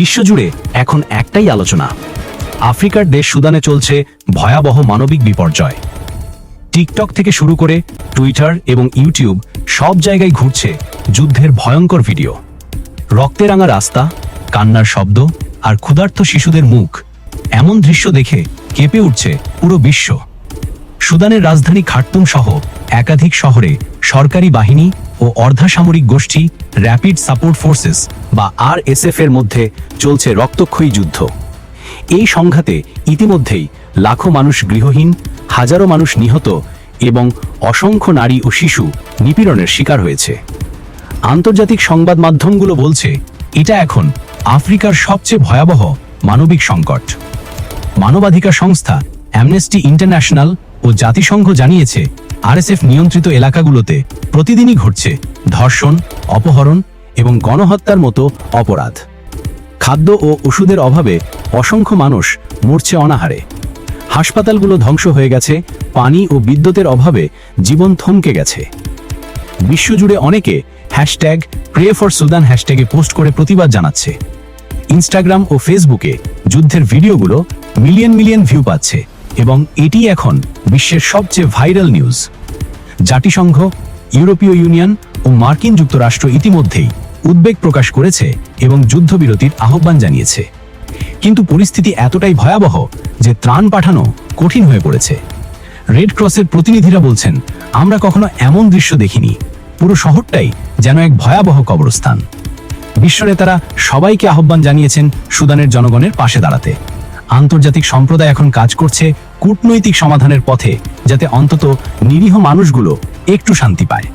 বিশ্বজুড়ে এখন একটাই আলোচনা। আফ্রিকার দেশ সুদানে চলছে ভয়াবহ মানবিক বিপর্যয়। টিকটক থেকে শুরু করে টুইটার এবং ইউটিউব সব জায়গায় ঘুরছে যুদ্ধের ভয়ঙ্কর ভিডিও। রক্তে রাঙা রাস্তা, কান্নার শব্দ আর ক্ষুধার্ত শিশুদের মুখ এমন দৃশ্য দেখে কেঁপে উঠছে পুরো বিশ্ব। সুদানের রাজধানী খার্তুম সহ একাধিক শহরে সরকারি বাহিনী ও অর্ধাসামরিক গোষ্ঠী র্যাপিড সাপোর্ট ফোর্সেস বা আরএসএফ এর মধ্যে চলছে রক্তক্ষয়ী যুদ্ধ। এই সংঘাতে ইতিমধ্যেই লাখো মানুষ গৃহহীন, হাজারো মানুষ নিহত এবং অসংখ্য নারী ও শিশু নিপীড়নের শিকার হয়েছে। আন্তর্জাতিক সংবাদ মাধ্যমগুলো বলছে, এটা এখন আফ্রিকার সবচেয়ে ভয়াবহ মানবিক সংকট। মানবাধিকার সংস্থা অ্যামনেস্টি ইন্টারন্যাশনাল ও জাতিসংঘ জানিয়েছে আরএসএফ নিয়ন্ত্রিত এলাকাগুলোতে প্রতিদিনই ঘটছে ধর্ষণ, অপহরণ এবং গণহত্যার মতো অপরাধ। খাদ্য ও ওষুধের অভাবে অসংখ্য মানুষ মরছে অনাহারে। হাসপাতালগুলো ধ্বংস হয়ে গেছে, পানি ও বিদ্যুতের অভাবে জীবন থমকে গেছে। বিশ্বজুড়ে অনেকে হ্যাশট্যাগ প্রে ফর সুদান হ্যাশট্যাগে পোস্ট করে প্রতিবাদ জানাচ্ছে। ইনস্টাগ্রাম ও ফেসবুকে যুদ্ধের ভিডিওগুলো মিলিয়ন মিলিয়ন ভিউ পাচ্ছে এবং এটি এখন বিশ্বের সবচেয়ে ভাইরাল নিউজ। জাতিসংঘ, ইউরোপীয় ইউনিয়ন ও মার্কিন যুক্তরাষ্ট্র ইতিমধ্যেই উদ্বেগ প্রকাশ করেছে এবং যুদ্ধবিরতির আহ্বান জানিয়েছে। কিন্তু পরিস্থিতি এতটাই ভয়াবহ যে ত্রাণ পাঠানো কঠিন হয়ে পড়েছে। রেড ক্রসের প্রতিনিধিরা বলছেন, আমরা কখনো এমন দৃশ্য দেখিনি। পুরো শহরটাই যেন এক ভয়াবহ কবরস্থান। বিশ্বনেতারা সবাইকে আহ্বান জানিয়েছেন সুদানের জনগণের পাশে দাঁড়াতে। আন্তর্জাতিক সম্প্রদায় এখন কাজ করছে কূটনৈতিক সমাধানের পথে, যাতে অন্তত নিরীহ মানুষগুলো একটু শান্তি পায়।